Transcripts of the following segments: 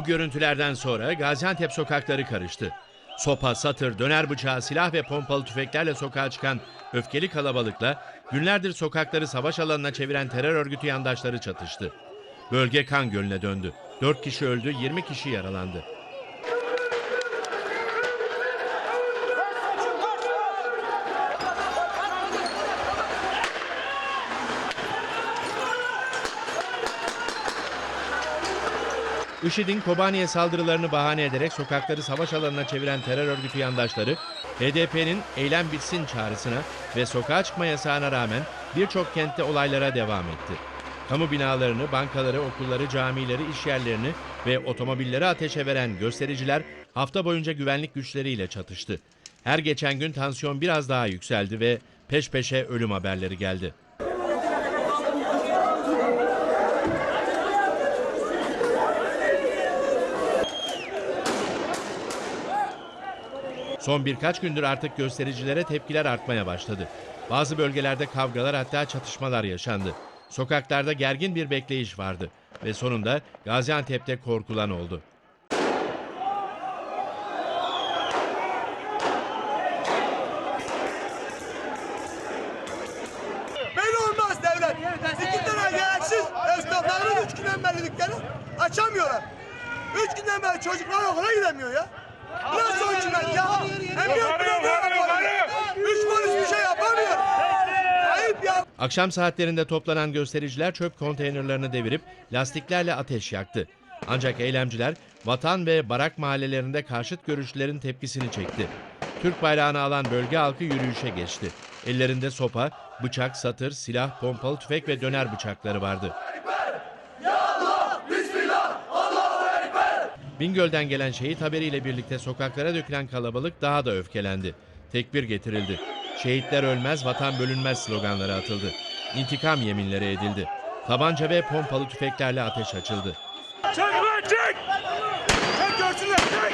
Bu görüntülerden sonra Gaziantep sokakları karıştı. Sopa, satır, döner bıçağı, silah ve pompalı tüfeklerle sokağa çıkan öfkeli kalabalıkla günlerdir sokakları savaş alanına çeviren terör örgütü yandaşları çatıştı. Bölge kan gölüne döndü. 4 kişi öldü, 20 kişi yaralandı. IŞİD'in Kobani'ye saldırılarını bahane ederek sokakları savaş alanına çeviren terör örgütü yandaşları, HDP'nin eylem bitsin çağrısına ve sokağa çıkma yasağına rağmen birçok kentte olaylara devam etti. Kamu binalarını, bankaları, okulları, camileri, iş yerlerini ve otomobilleri ateşe veren göstericiler hafta boyunca güvenlik güçleriyle çatıştı. Her geçen gün tansiyon biraz daha yükseldi ve peş peşe ölüm haberleri geldi. Son birkaç gündür artık göstericilere tepkiler artmaya başladı. Bazı bölgelerde kavgalar hatta çatışmalar yaşandı. Sokaklarda gergin bir bekleyiş vardı ve sonunda Gaziantep'te korkulan oldu. Böyle olmaz devlet. İki tane gereksiz esnafların üç günden beri dükkanı açamıyorlar. Üç günden beri çocuklar okula gidemiyor ya. Bu Nasıl üç günden ya? Emniyet müdürlüğü yapamıyor. Üç polis bir şey yapamıyor. Ayıp ya. Akşam saatlerinde toplanan göstericiler çöp konteynerlerini devirip lastiklerle ateş yaktı. Ancak eylemciler vatan ve barak mahallelerinde karşıt görüşlerin tepkisini çekti. Türk bayrağını alan bölge halkı yürüyüşe geçti. Ellerinde sopa, bıçak, satır, silah, pompalı tüfek ve döner bıçakları vardı. Bingöl'den gelen şehit haberiyle birlikte sokaklara dökülen kalabalık daha da öfkelendi. Tekbir getirildi. Şehitler ölmez, vatan bölünmez sloganları atıldı. İntikam yeminleri edildi. Tabanca ve pompalı tüfeklerle ateş açıldı. Çek lan çek. Çek görsünler çek.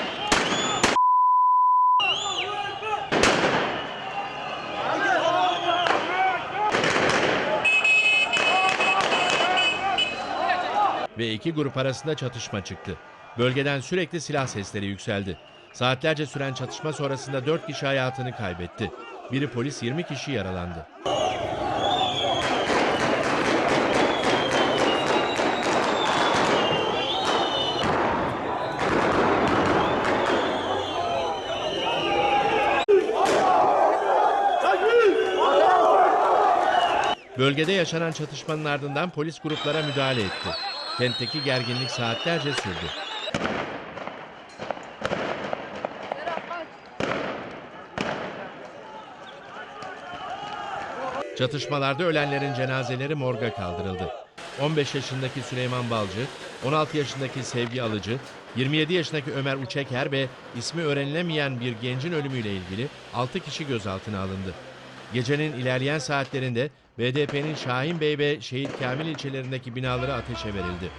ve iki grup arasında çatışma çıktı. Bölgeden sürekli silah sesleri yükseldi. Saatlerce süren çatışma sonrasında 4 kişi hayatını kaybetti. Biri polis 20 kişi yaralandı. Bölgede yaşanan çatışmanın ardından polis gruplara müdahale etti. Kentteki gerginlik saatlerce sürdü. Çatışmalarda ölenlerin cenazeleri morga kaldırıldı. 15 yaşındaki Süleyman Balcı, 16 yaşındaki Sevgi Alıcı, 27 yaşındaki Ömer Uçeker ve ismi öğrenilemeyen bir gencin ölümüyle ilgili 6 kişi gözaltına alındı. Gecenin ilerleyen saatlerinde BDP'nin Şahin Bey ve Şehit Kamil ilçelerindeki binaları ateşe verildi.